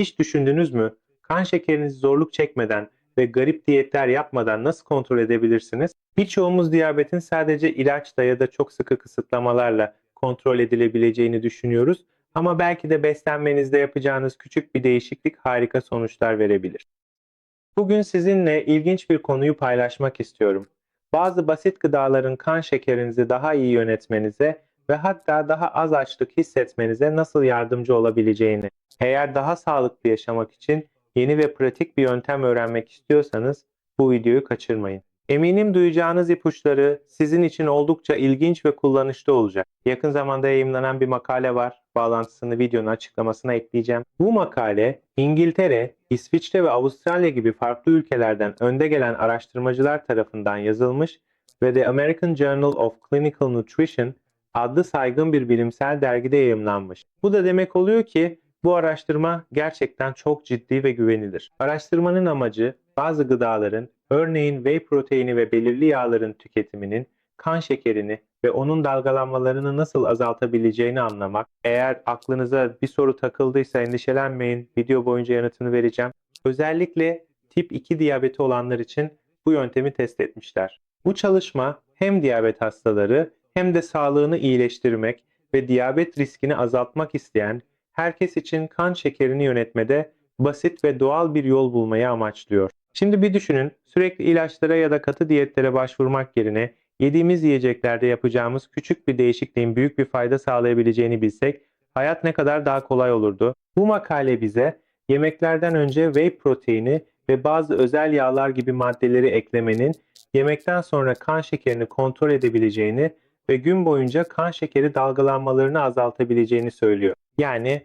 Hiç düşündünüz mü? Kan şekerinizi zorluk çekmeden ve garip diyetler yapmadan nasıl kontrol edebilirsiniz? Birçoğumuz diyabetin sadece ilaçla ya da çok sıkı kısıtlamalarla kontrol edilebileceğini düşünüyoruz. Ama belki de beslenmenizde yapacağınız küçük bir değişiklik harika sonuçlar verebilir. Bugün sizinle ilginç bir konuyu paylaşmak istiyorum. Bazı basit gıdaların kan şekerinizi daha iyi yönetmenize ve hatta daha az açlık hissetmenize nasıl yardımcı olabileceğini. Eğer daha sağlıklı yaşamak için yeni ve pratik bir yöntem öğrenmek istiyorsanız bu videoyu kaçırmayın. Eminim duyacağınız ipuçları sizin için oldukça ilginç ve kullanışlı olacak. Yakın zamanda yayımlanan bir makale var. Bağlantısını videonun açıklamasına ekleyeceğim. Bu makale İngiltere, İsviçre ve Avustralya gibi farklı ülkelerden önde gelen araştırmacılar tarafından yazılmış ve The American Journal of Clinical Nutrition adlı saygın bir bilimsel dergide yayımlanmış. Bu da demek oluyor ki bu araştırma gerçekten çok ciddi ve güvenilir. Araştırmanın amacı bazı gıdaların, örneğin whey proteini ve belirli yağların tüketiminin kan şekerini ve onun dalgalanmalarını nasıl azaltabileceğini anlamak. Eğer aklınıza bir soru takıldıysa endişelenmeyin. Video boyunca yanıtını vereceğim. Özellikle tip 2 diyabeti olanlar için bu yöntemi test etmişler. Bu çalışma hem diyabet hastaları hem de sağlığını iyileştirmek ve diyabet riskini azaltmak isteyen herkes için kan şekerini yönetmede basit ve doğal bir yol bulmayı amaçlıyor. Şimdi bir düşünün, sürekli ilaçlara ya da katı diyetlere başvurmak yerine yediğimiz yiyeceklerde yapacağımız küçük bir değişikliğin büyük bir fayda sağlayabileceğini bilsek hayat ne kadar daha kolay olurdu. Bu makale bize yemeklerden önce whey proteini ve bazı özel yağlar gibi maddeleri eklemenin yemekten sonra kan şekerini kontrol edebileceğini ve gün boyunca kan şekeri dalgalanmalarını azaltabileceğini söylüyor. Yani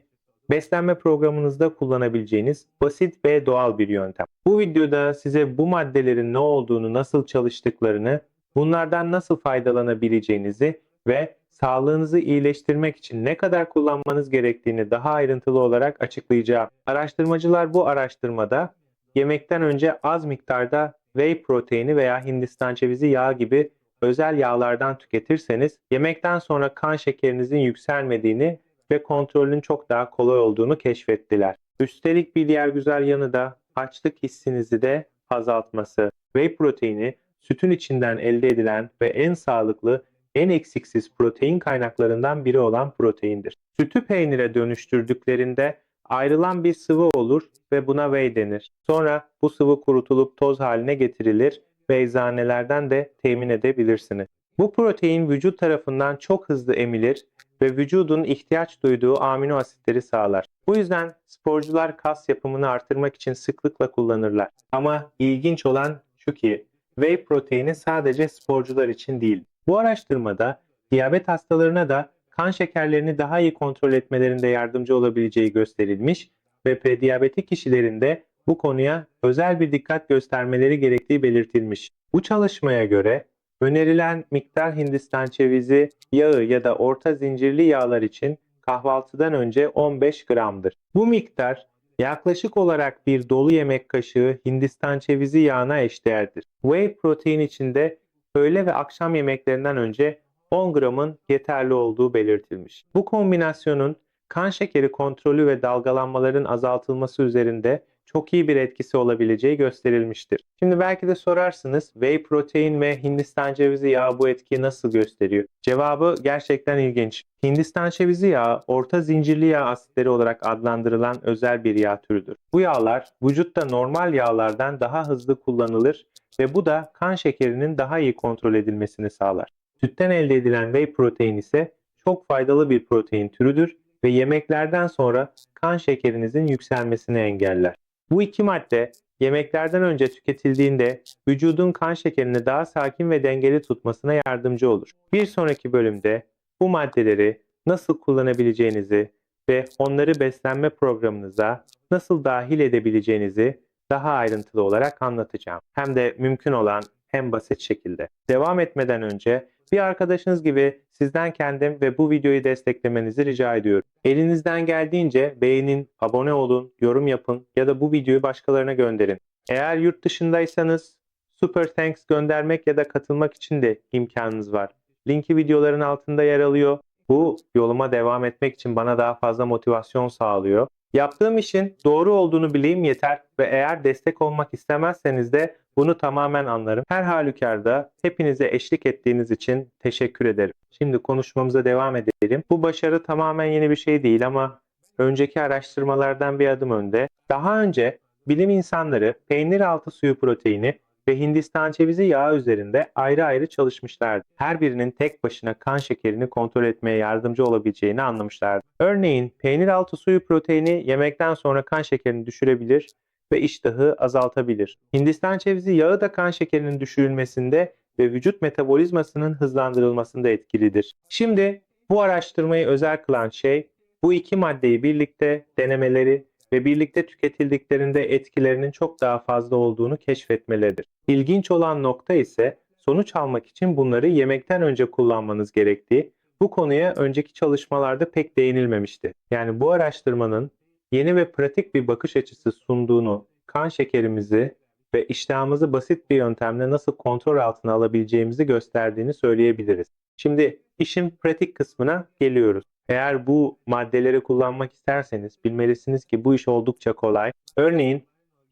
beslenme programınızda kullanabileceğiniz basit ve doğal bir yöntem. Bu videoda size bu maddelerin ne olduğunu, nasıl çalıştıklarını, bunlardan nasıl faydalanabileceğinizi ve sağlığınızı iyileştirmek için ne kadar kullanmanız gerektiğini daha ayrıntılı olarak açıklayacağım. Araştırmacılar bu araştırmada yemekten önce az miktarda whey proteini veya Hindistan cevizi yağı gibi özel yağlardan tüketirseniz yemekten sonra kan şekerinizin yükselmediğini ve kontrolün çok daha kolay olduğunu keşfettiler. Üstelik bir diğer güzel yanı da açlık hissinizi de azaltması. Whey proteini sütün içinden elde edilen ve en sağlıklı, en eksiksiz protein kaynaklarından biri olan proteindir. Sütü peynire dönüştürdüklerinde ayrılan bir sıvı olur ve buna whey denir. Sonra bu sıvı kurutulup toz haline getirilir ve eczanelerden de temin edebilirsiniz. Bu protein vücut tarafından çok hızlı emilir ve vücudun ihtiyaç duyduğu amino asitleri sağlar. Bu yüzden sporcular kas yapımını artırmak için sıklıkla kullanırlar. Ama ilginç olan şu ki whey proteini sadece sporcular için değil. Bu araştırmada diyabet hastalarına da kan şekerlerini daha iyi kontrol etmelerinde yardımcı olabileceği gösterilmiş ve prediyabetik kişilerin de bu konuya özel bir dikkat göstermeleri gerektiği belirtilmiş. Bu çalışmaya göre önerilen miktar Hindistan cevizi yağı ya da orta zincirli yağlar için kahvaltıdan önce 15 gramdır. Bu miktar yaklaşık olarak bir dolu yemek kaşığı Hindistan cevizi yağına eşdeğerdir. Whey protein içinde öğle ve akşam yemeklerinden önce 10 gramın yeterli olduğu belirtilmiş. Bu kombinasyonun kan şekeri kontrolü ve dalgalanmaların azaltılması üzerinde çok iyi bir etkisi olabileceği gösterilmiştir. Şimdi belki de sorarsınız whey protein ve Hindistan cevizi yağı bu etkiyi nasıl gösteriyor? Cevabı gerçekten ilginç. Hindistan cevizi yağı orta zincirli yağ asitleri olarak adlandırılan özel bir yağ türüdür. Bu yağlar vücutta normal yağlardan daha hızlı kullanılır ve bu da kan şekerinin daha iyi kontrol edilmesini sağlar. Sütten elde edilen whey protein ise çok faydalı bir protein türüdür ve yemeklerden sonra kan şekerinizin yükselmesini engeller. Bu iki madde yemeklerden önce tüketildiğinde vücudun kan şekerini daha sakin ve dengeli tutmasına yardımcı olur. Bir sonraki bölümde bu maddeleri nasıl kullanabileceğinizi ve onları beslenme programınıza nasıl dahil edebileceğinizi daha ayrıntılı olarak anlatacağım. Hem de mümkün olan hem basit şekilde. Devam etmeden önce bir arkadaşınız gibi sizden kendim ve bu videoyu desteklemenizi rica ediyorum. Elinizden geldiğince beğenin, abone olun, yorum yapın ya da bu videoyu başkalarına gönderin. Eğer yurt dışındaysanız Super Thanks göndermek ya da katılmak için de imkanınız var. Linki videoların altında yer alıyor. Bu yoluma devam etmek için bana daha fazla motivasyon sağlıyor. Yaptığım işin doğru olduğunu bileyim yeter ve eğer destek olmak istemezseniz de bunu tamamen anlarım. Her halükarda hepinize eşlik ettiğiniz için teşekkür ederim. Şimdi konuşmamıza devam edelim. Bu başarı tamamen yeni bir şey değil ama önceki araştırmalardan bir adım önde. Daha önce bilim insanları peynir altı suyu proteini ve Hindistan cevizi yağı üzerinde ayrı ayrı çalışmışlardı. Her birinin tek başına kan şekerini kontrol etmeye yardımcı olabileceğini anlamışlardı. Örneğin peynir altı suyu proteini yemekten sonra kan şekerini düşürebilir ve iştahı azaltabilir. Hindistan cevizi yağı da kan şekerinin düşürülmesinde ve vücut metabolizmasının hızlandırılmasında etkilidir. Şimdi bu araştırmayı özel kılan şey bu iki maddeyi birlikte denemeleri ve birlikte tüketildiklerinde etkilerinin çok daha fazla olduğunu keşfetmeleridir. İlginç olan nokta ise sonuç almak için bunları yemekten önce kullanmanız gerektiği, bu konuya önceki çalışmalarda pek değinilmemişti. Yani bu araştırmanın yeni ve pratik bir bakış açısı sunduğunu, kan şekerimizi ve iştahımızı basit bir yöntemle nasıl kontrol altına alabileceğimizi gösterdiğini söyleyebiliriz. Şimdi işin pratik kısmına geliyoruz. Eğer bu maddeleri kullanmak isterseniz bilmelisiniz ki bu iş oldukça kolay. Örneğin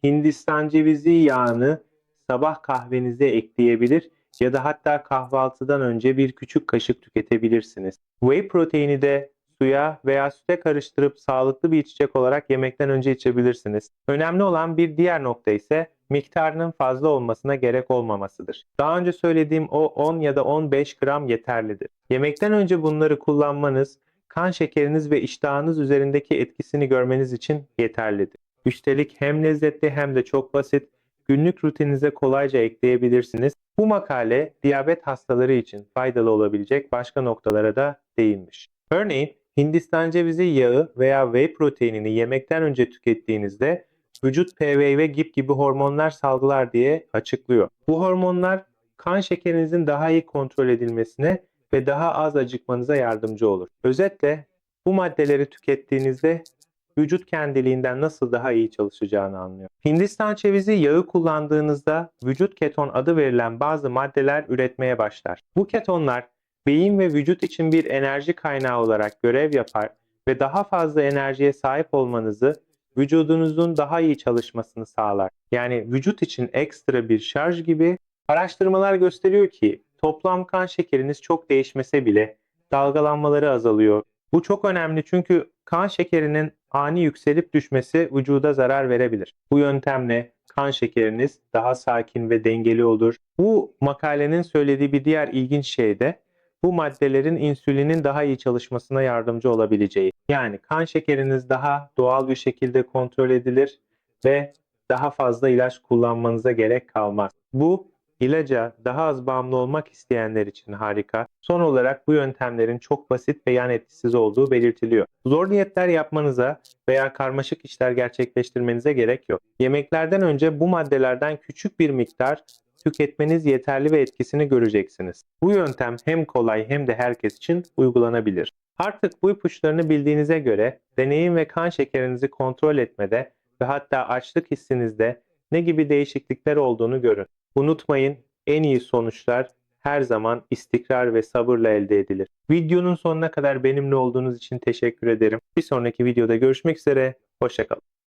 Hindistan cevizi yağını sabah kahvenize ekleyebilir ya da hatta kahvaltıdan önce bir küçük kaşık tüketebilirsiniz. Whey proteini de suya veya süte karıştırıp sağlıklı bir içecek olarak yemekten önce içebilirsiniz. Önemli olan bir diğer nokta ise miktarının fazla olmasına gerek olmamasıdır. Daha önce söylediğim o 10 ya da 15 gram yeterlidir. Yemekten önce bunları kullanmanız kan şekeriniz ve iştahınız üzerindeki etkisini görmeniz için yeterlidir. Üstelik hem lezzetli hem de çok basit, günlük rutininize kolayca ekleyebilirsiniz. Bu makale diyabet hastaları için faydalı olabilecek başka noktalara da değinmiş. Örneğin Hindistan cevizi yağı veya whey proteinini yemekten önce tükettiğinizde vücut PVV ve GIP gibi hormonlar salgılar diye açıklıyor. Bu hormonlar kan şekerinizin daha iyi kontrol edilmesine ve daha az acıkmanıza yardımcı olur. Özetle bu maddeleri tükettiğinizde vücut kendiliğinden nasıl daha iyi çalışacağını anlıyor. Hindistan cevizi yağı kullandığınızda vücut keton adı verilen bazı maddeler üretmeye başlar. Bu ketonlar beyin ve vücut için bir enerji kaynağı olarak görev yapar ve daha fazla enerjiye sahip olmanızı vücudunuzun daha iyi çalışmasını sağlar. Yani vücut için ekstra bir şarj gibi araştırmalar gösteriyor ki toplam kan şekeriniz çok değişmese bile dalgalanmaları azalıyor. Bu çok önemli çünkü kan şekerinin ani yükselip düşmesi vücuda zarar verebilir. Bu yöntemle kan şekeriniz daha sakin ve dengeli olur. Bu makalenin söylediği bir diğer ilginç şey de bu maddelerin insülinin daha iyi çalışmasına yardımcı olabileceği. Yani kan şekeriniz daha doğal bir şekilde kontrol edilir ve daha fazla ilaç kullanmanıza gerek kalmaz. Bu ilaca daha az bağımlı olmak isteyenler için harika. Son olarak bu yöntemlerin çok basit ve yan etkisiz olduğu belirtiliyor. Zor diyetler yapmanıza veya karmaşık işler gerçekleştirmenize gerek yok. Yemeklerden önce bu maddelerden küçük bir miktar tüketmeniz yeterli ve etkisini göreceksiniz. Bu yöntem hem kolay hem de herkes için uygulanabilir. Artık bu ipuçlarını bildiğinize göre deneyim ve kan şekerinizi kontrol etmede ve hatta açlık hissinizde ne gibi değişiklikler olduğunu görün. Unutmayın en iyi sonuçlar her zaman istikrar ve sabırla elde edilir. Videonun sonuna kadar benimle olduğunuz için teşekkür ederim. Bir sonraki videoda görüşmek üzere. Hoşçakalın.